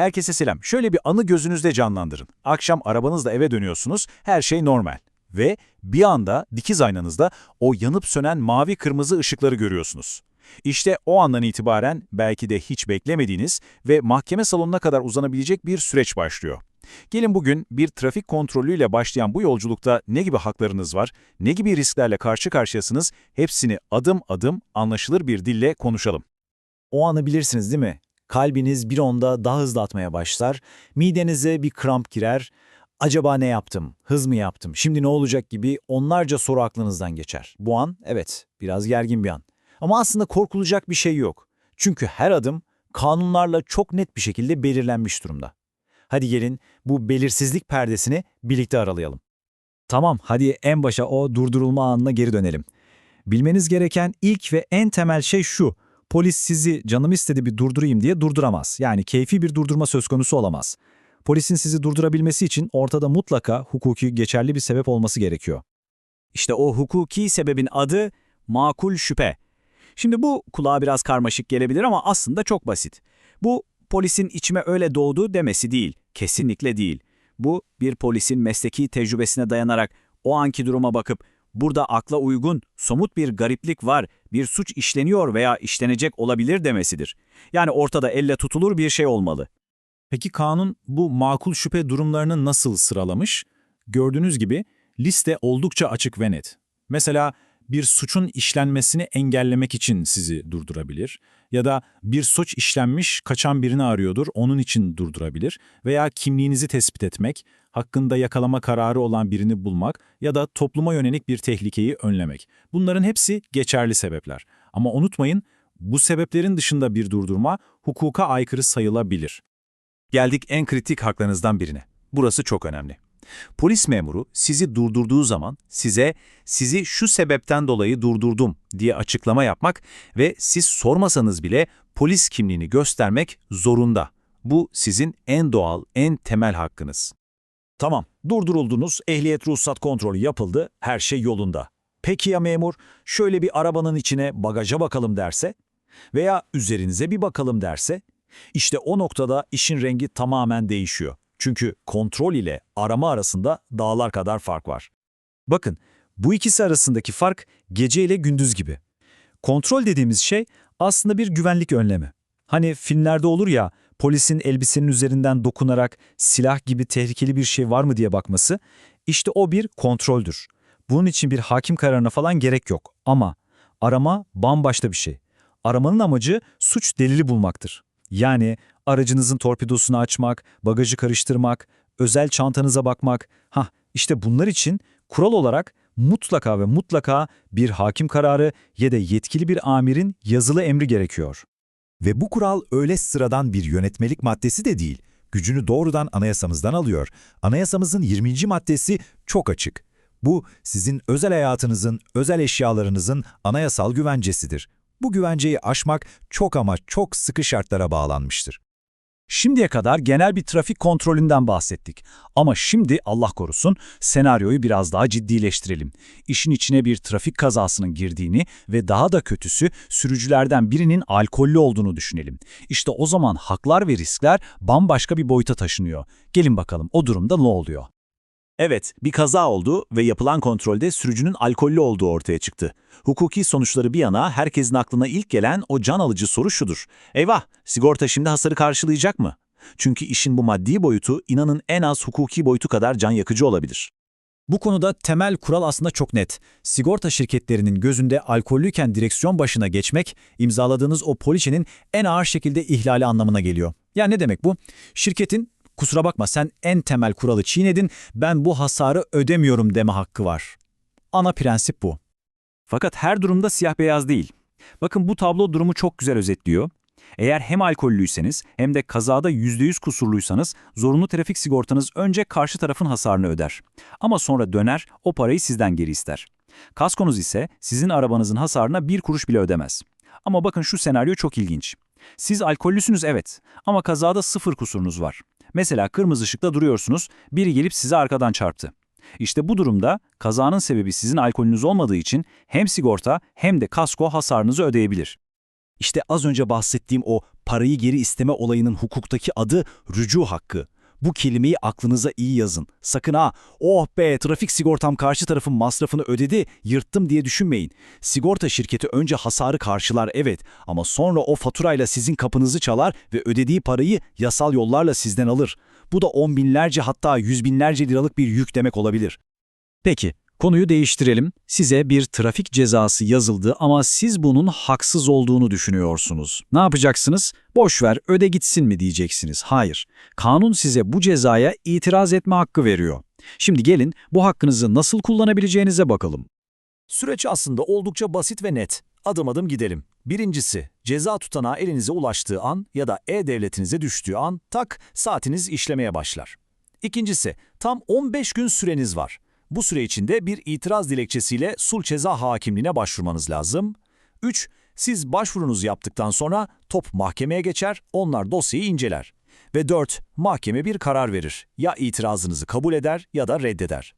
Herkese selam. Şöyle bir anı gözünüzde canlandırın. Akşam arabanızla eve dönüyorsunuz, her şey normal. Ve bir anda dikiz aynanızda o yanıp sönen mavi kırmızı ışıkları görüyorsunuz. İşte o andan itibaren belki de hiç beklemediğiniz ve mahkeme salonuna kadar uzanabilecek bir süreç başlıyor. Gelin bugün bir trafik kontrolüyle başlayan bu yolculukta ne gibi haklarınız var, ne gibi risklerle karşı karşıyasınız hepsini adım adım anlaşılır bir dille konuşalım. O anı bilirsiniz değil mi? Kalbiniz bir onda daha hızlı atmaya başlar, midenize bir kramp girer, acaba ne yaptım, hız mı yaptım, şimdi ne olacak gibi onlarca soru aklınızdan geçer. Bu an, evet, biraz gergin bir an. Ama aslında korkulacak bir şey yok. Çünkü her adım kanunlarla çok net bir şekilde belirlenmiş durumda. Hadi gelin bu belirsizlik perdesini birlikte aralayalım. Tamam, hadi en başa o durdurulma anına geri dönelim. Bilmeniz gereken ilk ve en temel şey şu. Polis sizi canım istedi bir durdurayım diye durduramaz. Yani keyfi bir durdurma söz konusu olamaz. Polisin sizi durdurabilmesi için ortada mutlaka hukuki geçerli bir sebep olması gerekiyor. İşte o hukuki sebebin adı makul şüphe. Şimdi bu kulağa biraz karmaşık gelebilir ama aslında çok basit. Bu polisin içime öyle doğdu demesi değil, kesinlikle değil. Bu bir polisin mesleki tecrübesine dayanarak o anki duruma bakıp burada akla uygun, somut bir gariplik var, bir suç işleniyor veya işlenecek olabilir demesidir. Yani ortada elle tutulur bir şey olmalı. Peki kanun bu makul şüphe durumlarını nasıl sıralamış? Gördüğünüz gibi liste oldukça açık ve net. Mesela bir suçun işlenmesini engellemek için sizi durdurabilir ya da bir suç işlenmiş kaçan birini arıyordur onun için durdurabilir veya kimliğinizi tespit etmek, hakkında yakalama kararı olan birini bulmak ya da topluma yönelik bir tehlikeyi önlemek. Bunların hepsi geçerli sebepler. Ama unutmayın bu sebeplerin dışında bir durdurma hukuka aykırı sayılabilir. Geldik en kritik haklarınızdan birine. Burası çok önemli. Polis memuru sizi durdurduğu zaman size sizi şu sebepten dolayı durdurdum diye açıklama yapmak ve siz sormasanız bile polis kimliğini göstermek zorunda. Bu sizin en doğal, en temel hakkınız. Tamam, durduruldunuz, ehliyet ruhsat kontrolü yapıldı, her şey yolunda. Peki ya memur, şöyle bir arabanın içine bagaja bakalım derse? Veya üzerinize bir bakalım derse? İşte o noktada işin rengi tamamen değişiyor. Çünkü kontrol ile arama arasında dağlar kadar fark var. Bakın, bu ikisi arasındaki fark gece ile gündüz gibi. Kontrol dediğimiz şey aslında bir güvenlik önlemi. Hani filmlerde olur ya, polisin elbisenin üzerinden dokunarak silah gibi tehlikeli bir şey var mı diye bakması, işte o bir kontroldür. Bunun için bir hakim kararına falan gerek yok. Ama arama bambaşka bir şey. Aramanın amacı suç delili bulmaktır. Yani aracınızın torpidosunu açmak, bagajı karıştırmak, özel çantanıza bakmak. Hah, işte bunlar için kural olarak mutlaka ve mutlaka bir hakim kararı ya da yetkili bir amirin yazılı emri gerekiyor. Ve bu kural öyle sıradan bir yönetmelik maddesi de değil. Gücünü doğrudan anayasamızdan alıyor. Anayasamızın 20. maddesi çok açık. Bu sizin özel hayatınızın, özel eşyalarınızın anayasal güvencesidir. Bu güvenceyi aşmak çok ama çok sıkı şartlara bağlanmıştır. Şimdiye kadar genel bir trafik kontrolünden bahsettik. Ama şimdi Allah korusun senaryoyu biraz daha ciddileştirelim. İşin içine bir trafik kazasının girdiğini ve daha da kötüsü sürücülerden birinin alkollü olduğunu düşünelim. İşte o zaman haklar ve riskler bambaşka bir boyuta taşınıyor. Gelin bakalım o durumda ne oluyor? Evet, bir kaza oldu ve yapılan kontrolde sürücünün alkollü olduğu ortaya çıktı. Hukuki sonuçları bir yana herkesin aklına ilk gelen o can alıcı soru şudur. Eyvah, sigorta şimdi hasarı karşılayacak mı? Çünkü işin bu maddi boyutu inanın en az hukuki boyutu kadar can yakıcı olabilir. Bu konuda temel kural aslında çok net. Sigorta şirketlerinin gözünde alkollüyken direksiyon başına geçmek, imzaladığınız o poliçenin en ağır şekilde ihlali anlamına geliyor. Yani ne demek bu? Şirketin kusura bakma sen en temel kuralı çiğnedin, ben bu hasarı ödemiyorum deme hakkı var. Ana prensip bu. Fakat her durumda siyah beyaz değil. Bakın bu tablo durumu çok güzel özetliyor. Eğer hem alkollüyseniz hem de kazada %100 kusurluysanız zorunlu trafik sigortanız önce karşı tarafın hasarını öder. Ama sonra döner o parayı sizden geri ister. Kaskonuz ise sizin arabanızın hasarına bir kuruş bile ödemez. Ama bakın şu senaryo çok ilginç. Siz alkollüsünüz evet ama kazada sıfır kusurunuz var. Mesela kırmızı ışıkta duruyorsunuz, biri gelip size arkadan çarptı. İşte bu durumda kazanın sebebi sizin alkolünüz olmadığı için hem sigorta hem de kasko hasarınızı ödeyebilir. İşte az önce bahsettiğim o parayı geri isteme olayının hukuktaki adı rücu hakkı. Bu kelimeyi aklınıza iyi yazın. Sakın ha, oh be trafik sigortam karşı tarafın masrafını ödedi, yırttım diye düşünmeyin. Sigorta şirketi önce hasarı karşılar evet ama sonra o faturayla sizin kapınızı çalar ve ödediği parayı yasal yollarla sizden alır. Bu da on binlerce hatta yüz binlerce liralık bir yük demek olabilir. Peki, konuyu değiştirelim. Size bir trafik cezası yazıldı ama siz bunun haksız olduğunu düşünüyorsunuz. Ne yapacaksınız? Boş ver, öde gitsin mi diyeceksiniz. Hayır. Kanun size bu cezaya itiraz etme hakkı veriyor. Şimdi gelin bu hakkınızı nasıl kullanabileceğinize bakalım. Süreç aslında oldukça basit ve net. Adım adım gidelim. Birincisi, ceza tutanağı elinize ulaştığı an ya da e-devletinize düştüğü an tak saatiniz işlemeye başlar. İkincisi, tam 15 gün süreniz var. Bu süre içinde bir itiraz dilekçesiyle sulh ceza hakimliğine başvurmanız lazım. 3. Siz başvurunuzu yaptıktan sonra top mahkemeye geçer, onlar dosyayı inceler. Ve 4. Mahkeme bir karar verir. Ya itirazınızı kabul eder ya da reddeder.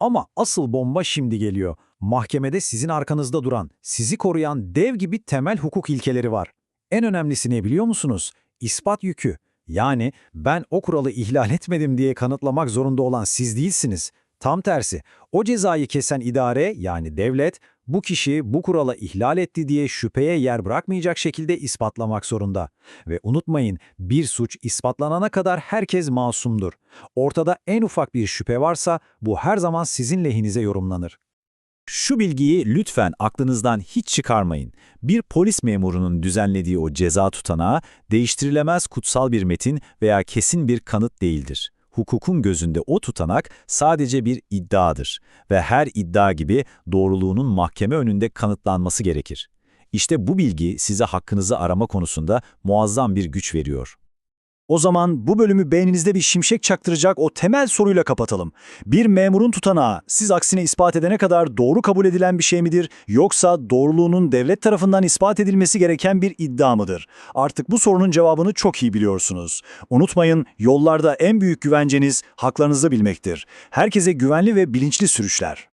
Ama asıl bomba şimdi geliyor. Mahkemede sizin arkanızda duran, sizi koruyan dev gibi temel hukuk ilkeleri var. En önemlisi ne biliyor musunuz? İspat yükü. Yani ben o kuralı ihlal etmedim diye kanıtlamak zorunda olan siz değilsiniz. Tam tersi, o cezayı kesen idare yani devlet bu kişi bu kurala ihlal etti diye şüpheye yer bırakmayacak şekilde ispatlamak zorunda. Ve unutmayın bir suç ispatlanana kadar herkes masumdur. Ortada en ufak bir şüphe varsa bu her zaman sizin lehinize yorumlanır. Şu bilgiyi lütfen aklınızdan hiç çıkarmayın. Bir polis memurunun düzenlediği o ceza tutanağı değiştirilemez kutsal bir metin veya kesin bir kanıt değildir. Hukukun gözünde o tutanak sadece bir iddiadır ve her iddia gibi doğruluğunun mahkeme önünde kanıtlanması gerekir. İşte bu bilgi size hakkınızı arama konusunda muazzam bir güç veriyor. O zaman bu bölümü beyninizde bir şimşek çaktıracak o temel soruyla kapatalım. Bir memurun tutanağı siz aksine ispat edene kadar doğru kabul edilen bir şey midir yoksa doğruluğunun devlet tarafından ispat edilmesi gereken bir iddia mıdır? Artık bu sorunun cevabını çok iyi biliyorsunuz. Unutmayın yollarda en büyük güvenceniz haklarınızı bilmektir. Herkese güvenli ve bilinçli sürüşler.